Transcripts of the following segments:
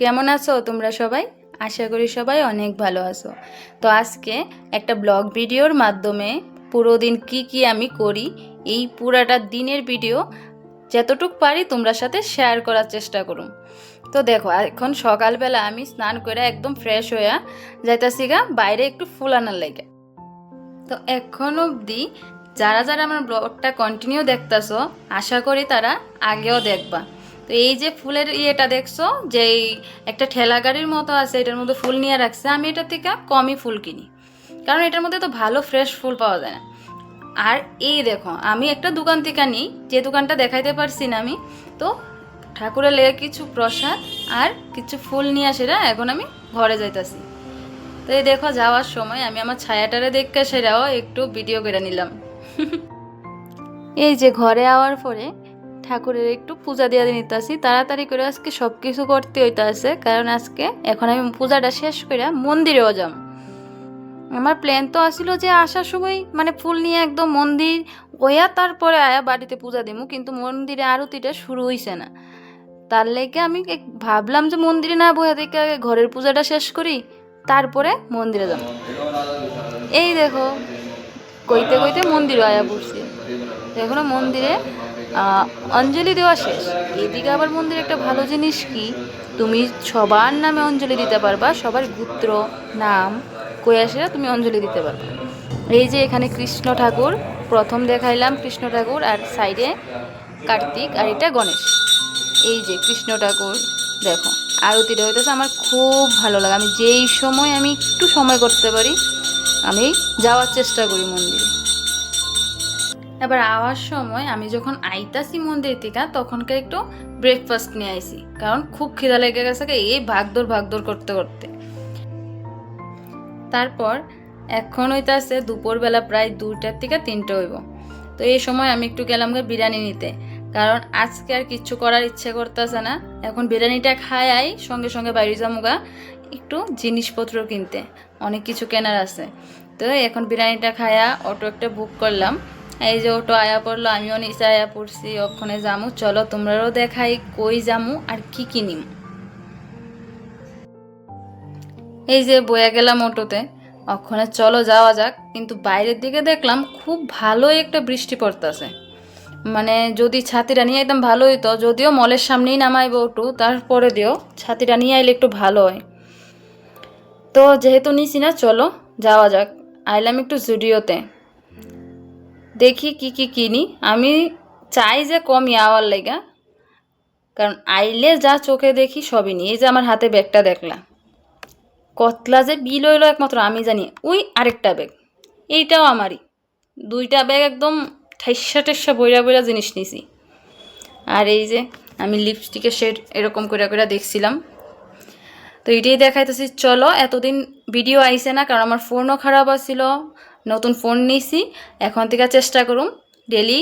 কেমন আছো তোমরা সবাই? আশা করি সবাই অনেক ভালো আছো। তো আজকে একটা ব্লগ ভিডিওর মাধ্যমে পুরো দিন কি কি আমি করি, এই পুরাটা দিনের ভিডিও যতটুক পারি তোমরা সাথে শেয়ার করার চেষ্টা করুন। তো দেখো, এখন সকালবেলা আমি স্নান করে একদম ফ্রেশ হইয়া যাইতাছি গা, বাইরে একটু ফুল আনার লেগে। তো এখন অবধি যারা যারা আমার ব্লগটা কন্টিনিউ দেখতেছো, আশা করি তারা আগেও দেখবা। তো এই যে ফুলের ইয়েটা দেখছ যে একটা ঠেলা গাড়ির মতো আছে, এটার মধ্যে ফুল নিয়ে রাখছে, আমি এটা থেকে কমই ফুল কিনি। কারণ এটার মধ্যে তো ভালো ফ্রেশ ফুল পাওয়া যায় না। আর এই দেখো, আমি একটা দোকান থেকে নিই যে দোকানটা দেখাইতে পারছি না আমি, তো ঠাকুরের লেগে কিছু প্রসাদ আর কিছু ফুল নিয়ে সেটা এখন আমি ঘরে যাইতাছি। তো এই দেখো, যাওয়ার সময় আমি আমার ছায়াটারে দেখে সেটাও একটু ভিডিও করে নিলাম। এই যে ঘরে আওয়ার পরে ঠাকুরের একটু পূজা দিয়ে নিতেছি। তাড়াতাড়ি করে আজকে সব কিছু করতে হইতে আছে কারণ আজকে এখন আমি পূজাটা শেষ করে মন্দিরেও যাম। আমার প্ল্যান তো আসিল যে আসার সময় মানে ফুল নিয়ে একদম মন্দির ওয়া তারপরে আয়া বাড়িতে পূজা দিমু, কিন্তু মন্দিরে আরতিটা শুরু হইছে না। তার লেগে আমি ভাবলাম যে মন্দিরে না বইয়া দেখে ঘরের পূজাটা শেষ করি, তারপরে মন্দিরে যাব এই দেখো, কইতে কইতে মন্দিরে আয়া পড়ছি। এখনও মন্দিরে অঞ্জলি দেওয়া শেষ। এদিকে আবার মন্দির একটা ভালো জিনিস কি? তুমি সবার নামে অঞ্জলি দিতে পারবা, সবার গোত্র, নাম আসে তুমি অঞ্জলি দিতে পারবা। এই যে এখানে কৃষ্ণ ঠাকুর, প্রথম দেখাইলাম কৃষ্ণ ঠাকুর আর সাইডে কার্তিক আর এটা গণেশ। এই যে কৃষ্ণ ঠাকুর, দেখো, আরতিটা হইতেছে আমার খুব ভালো লাগে। আমি যেই সময় আমি একটু সময় করতে পারি, আমি যাওয়ার চেষ্টা করি মন্দিরে। এবার আওয়ার সময় আমি যখন আইতাছি মন্দির থেকে, তখনকে একটু ব্রেকফাস্ট নিয়ে আইছি। কারণ খুব খিদা লেগে গেছে এই ভাগদৌড় ভাগদৌড় করতে করতে। তারপর এখন হইতাছে দুপুরবেলা প্রায় দুইটার থেকে তিনটে হইব। তো এই সময় আমি একটু গেলাম বিরিয়ানি নিতে। কারণ আজকে আর কিচ্ছু করার ইচ্ছে করতেছে না। এখন বিরিয়ানিটা খাই খায়াই সঙ্গে সঙ্গে বাইরে যামুগা একটু জিনিসপত্র কিনতে। অনেক কিছু কেনার আছে। তো এখন বিরিয়ানিটা খায়া অটো একটা বুক করলাম। এই যে অটো আয়া পড়ল, আমিও নিচে আয়া পড়ছি, ওখানে যামু। চলো তোমরাও দেখাই কই যামু আর কি কিনিম এই যে বয়া গেলাম অটোতে ওখানে চলো, যাওয়া যাক। কিন্তু বাইরের দিকে দেখলাম খুব ভালোই একটা বৃষ্টি পড়তেছে। মানে যদি ছাতিটা নিয়ে একদম ভালো হইতো, যদিও মলের সামনেই নামাইব অটো তারপরে দিও, ছাতিটা নিয়ে আইলে একটু ভালো হয়। তো যেহেতু নিছি না, চলো, যাওয়া যাক। আইলাম একটু জুডিওতে। দেখি কি কি কিনি। আমি চাই যে কমই আওয়ার লেগা। কারণ আইলে যা চোখে দেখি সবই নিই এই যে আমার হাতে ব্যাগটা দেখলাম। কতলা যে বিল হইল একমাত্র, আমি জানি। ওই আরেকটা ব্যাগ। এইটাও আমারই। দুইটা ব্যাগ একদম ঠাইসা টেসা বইরা বইরা জিনিস নিছি। আর এই যে আমি লিপস্টিকের শেড এরকম করে করে দেখছিলাম। তো এটাই দেখাইতেছি। চলো, এতদিন ভিডিও আইসে না, কারণ আমার ফোনও খারাপ আছিল। নতুন ফোন নিয়েছি, এখন থেকে চেষ্টা করুম ডেলি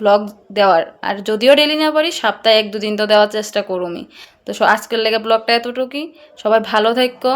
ব্লগ দেওয়ার। আর যদিও ডেলি না পারি, সপ্তাহে এক দুদিন তো দেওয়ার চেষ্টা করুমি তো আজকের লেগে ব্লগটা এতটুকুই। সবাই ভালো থাকো।